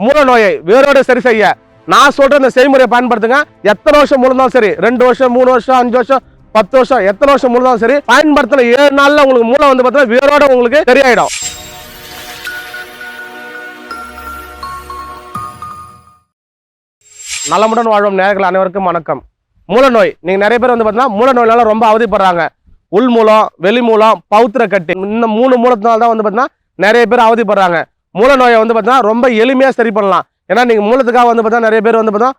மூல நோயை வேரோடு சரி செய்ய. நான் சொல்ற இந்த செய்முறையை பயன்படுத்துங்க. எத்தனை வருஷம் முழுந்தாலும் சரி ரெண்டு வருஷம் மூணு வருஷம் அஞ்சு வருஷம் பத்து வருஷம் எத்தனை வருஷம் முழுந்தாலும் சரி பயன்படுத்தின ஏழு நாள்ல உங்களுக்கு மூளை வந்து பார்த்தீங்கன்னா வேரோட உங்களுக்கு சரியாயிடும். நலமுடன் வாழும் நேர்கள் அனைவருக்கும் வணக்கம். மூலநோய் நீங்க நிறைய பேர் வந்து பார்த்தீங்கன்னா மூலநோயினால ரொம்ப அவதிப்படுறாங்க. உள் மூலம் வெளி மூலம் பௌத்திர கட்டி இந்த மூணு மூலத்தினால தான் வந்து பார்த்தீங்கன்னா நிறைய பேர் அவதிப்படுறாங்க. மூல நோயை வந்து பார்த்தீங்கன்னா ரொம்ப எளிமையாக சரி பண்ணலாம். ஏன்னா நீங்கள் மூலத்துக்காக வந்து பார்த்தா நிறைய பேர் வந்து பார்த்தா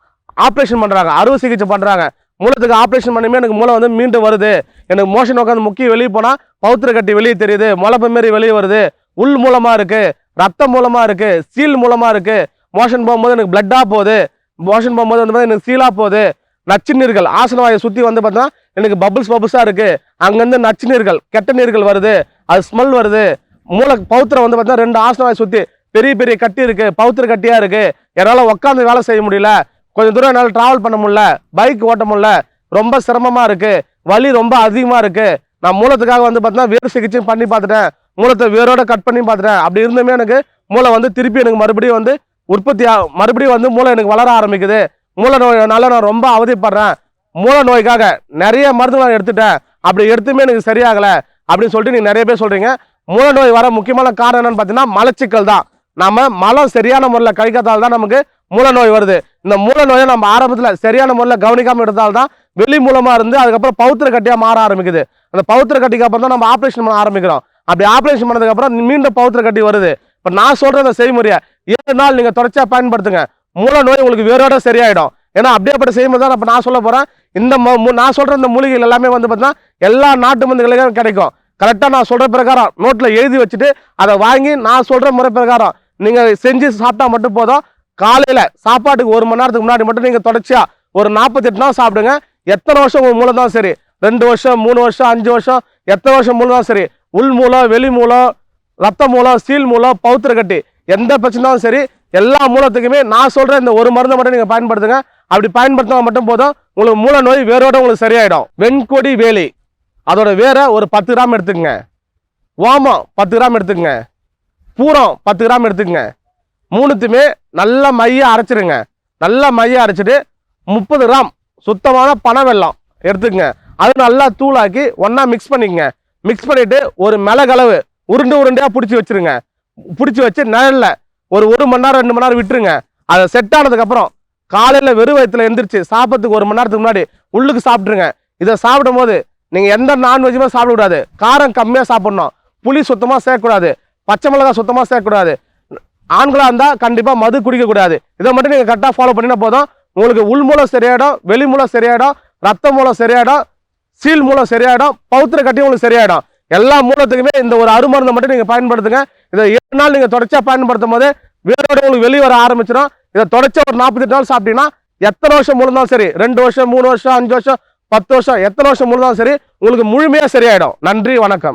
ஆப்ரேஷன் பண்ணுறாங்க அறுவை சிகிச்சை பண்ணுறாங்க மூலத்துக்கு ஆப்ரேஷன் பண்ணுமே எனக்கு மூளை வந்து மீண்டு வருது. எனக்கு மோஷன் உட்காந்து முக்கிய வெளியே போனால் பௌத்திர கட்டி வெளியே தெரியுது. முளப்பு மாரி வெளியே வருது. உள் மூலமாக இருக்குது ரத்தம் மூலமாக இருக்குது சீல் மூலமாக இருக்குது மோஷன் போகும்போது எனக்கு பிளட்டாக போகுது. மோஷன் போகும்போது வந்து பார்த்தீங்கன்னா எனக்கு சீலாக போகுது. நச்சு நீர்கள் ஆசன வாயை சுற்றி வந்து பார்த்தீங்கன்னா எனக்கு பபுள்ஸ் பபுள்ஸாக இருக்குது அங்கேருந்து நச்சு நீர்கள் கெட்ட நீர்கள் வருது. அது ஸ்மெல் வருது. மூளை பௌத்திரம் வந்து பார்த்தா ரெண்டு ஆசனவாய் சுற்றி பெரிய பெரிய கட்டி இருக்குது பௌத்திர கட்டியாக இருக்குது என்னால் உட்காந்து வேலை செய்ய முடியல. கொஞ்சம் தூரம் என்னால் ட்ராவல் பண்ண முடியல. பைக் ஓட்ட முடியல. ரொம்ப சிரமமாக இருக்குது வலி ரொம்ப அதிகமாக இருக்குது நான் மூலத்துக்காக வந்து பார்த்தீங்கன்னா வேறு சிகிச்சையும் பண்ணி பார்த்துட்டேன். மூலத்தை வேரோட கட் பண்ணி பார்த்துட்டேன். அப்படி இருந்துமே எனக்கு மூளை வந்து திருப்பி எனக்கு மறுபடியும் வந்து உற்பத்தி மறுபடியும் வந்து மூளை எனக்கு வளர ஆரம்பிக்குது. மூல நோயினால நான் ரொம்ப அவதிப்படுறேன். மூல நோய்க்காக நிறைய மருந்து நான் எடுத்துட்டேன். அப்படி எடுத்துமே எனக்கு சரியாகலை. அப்படின்னு சொல்லிட்டு நீங்கள் நிறைய பேர் சொல்கிறீங்க மூல நோய் வர முக்கியமான காரணம் என்னன்னு பார்த்தீங்கன்னா மலச்சிக்கல் தான். நம்ம மலம் சரியான முறையில் கழிக்காதால் தான் நமக்கு மூல நோய் வருது. இந்த மூல நோயை நம்ம ஆரம்பத்தில் சரியான முறையில் கவனிக்காமல் எடுத்தால் தான் வெளி மூலமாக இருந்து அதுக்கப்புறம் பௌத்திர கட்டியாக மாற ஆரம்பிக்குது. அந்த பௌத்திர கட்டிக்கு அப்புறம் தான் நம்ம ஆப்ரேஷன் பண்ண ஆரம்பிக்கிறோம். அப்படி ஆப்ரேஷன் பண்ணதுக்கப்புறம் மீண்டும் பௌத்திர கட்டி வருது. இப்போ நான் சொல்கிற அந்த செய்முறையை ஏழு நாள் நீங்கள் தொடர்ச்சியாக பயன்படுத்துங்க. மூல நோய் உங்களுக்கு வேறோட சரியாயிடும். ஏன்னா அப்படியேப்பட்ட செய்முறை தான் இப்போ நான் சொல்ல போகிறேன் இந்த நான் சொல்கிற இந்த மூலிகைகள் எல்லாமே வந்து பார்த்தீங்கன்னா எல்லா நாட்டு மருந்துகளுக்கும் கிடைக்கும். கரெக்டாக நான் சொல்கிற பிரகாரம் நோட்டில் எழுதி வச்சுட்டு அதை வாங்கி நான் சொல்கிற முறை பிரகாரம். நீங்கள் செஞ்சு சாப்பிட்டா மட்டும் போதும். காலையில் சாப்பாட்டுக்கு ஒரு மணி நேரத்துக்கு முன்னாடி மட்டும் நீங்கள் தொடர்ச்சியாக ஒரு நாற்பத்தெட்டு நாள் சாப்பிடுங்க. எத்தனை வருஷம் உங்கள் மூலம் தான் சரி? ரெண்டு வருஷம் மூணு வருஷம் அஞ்சு வருஷம் எத்தனை வருஷம் மூலம் தான் சரி? உள் மூலம் வெளி மூலம் ரத்த மூலம் சீல் மூலம் பௌத்திர கட்டி. எந்த பிரச்சனையும் சரி எல்லா மூலத்துக்குமே நான் சொல்கிற இந்த ஒரு மருந்தை மட்டும் நீங்கள் பயன்படுத்துங்க. அப்படி பயன்படுத்தினா மட்டும் போதும். உங்களுக்கு மூல நோய் வேரோட உங்களுக்கு சரியாயிடும். வெண்கொடி வேலி. அதோட வேற ஒரு பத்து கிராம் எடுத்துக்கங்க. ஓமம் பத்து கிராம் எடுத்துக்கங்க. பூரம் பத்து கிராம் எடுத்துக்கங்க. மூணுத்தையுமே நல்லா மைய அரைச்சிருங்க. நல்லா மைய அரைச்சிட்டு முப்பது கிராம் சுத்தமான பனை வெல்லம் எடுத்துக்கங்க. அது நல்லா தூளாக்கி ஒன்றா மிக்ஸ் பண்ணிக்கங்க. மிக்ஸ் பண்ணிட்டு ஒரு மிளகளவு உருண்டு உருண்டையாக பிடிச்சி வச்சிருங்க. பிடிச்சி வச்சு நிழல்ல ஒரு ஒரு மணி நேரம் ரெண்டு மணி நேரம் விட்டுருங்க. அதை செட் ஆனதுக்கப்புறம் காலையில் வெறும் வயிற்றுல எந்திரிச்சு சாப்பிட்றதுக்கு ஒரு மணி நேரத்துக்கு முன்னாடி உள்ளுக்கு சாப்பிட்ருங்க இதை சாப்பிடும் போது நீங்கள் எந்த நான்வெஜ்ஜுமே சாப்பிடக்கூடாது. காரம் கம்மியாக சாப்பிட்ணும். புளி சுத்தமாக சேர்க்கக்கூடாது. பச்சை மிளகாய் சுத்தமாக சேர்க்கக்கூடாது. ஆண்களாக இருந்தால் கண்டிப்பாக மது குடிக்கக்கூடாது. இதை மட்டும் நீங்கள் கரெக்டாக ஃபாலோ பண்ணினா போதும். உங்களுக்கு உள் மூலம் சரியாயிடும் வெளி மூலம் சரியாயிடும் ரத்த மூலம் சரியாயிடும் சீல் மூலம் சரியாயிடும் பௌத்திர கட்டி உங்களுக்கு சரியாயிடும். எல்லா மூலத்துக்குமே இந்த ஒரு அருமருந்தை மட்டும் நீங்கள் பயன்படுத்துங்க. இதை ஏழு நாள் நீங்கள் தொடர்ச்சியாக பயன்படுத்தும் போது வேரோட உங்களுக்கு வெளியே வர ஆரம்பிச்சிடும். இதை தொடர்ச்சியாக ஒரு நாற்பத்தெட்டு நாள் சாப்பிட்டீங்கன்னா எத்தனை வருஷம் முழுந்தாலும் சரி? ரெண்டு வருஷம் மூணு வருஷம் அஞ்சு வருஷம் பத்து வருஷம் எத்தனை வருஷம் முழுதாலும் சரி உங்களுக்கு முழுமையா சரியாயிடும். நன்றி வணக்கம்.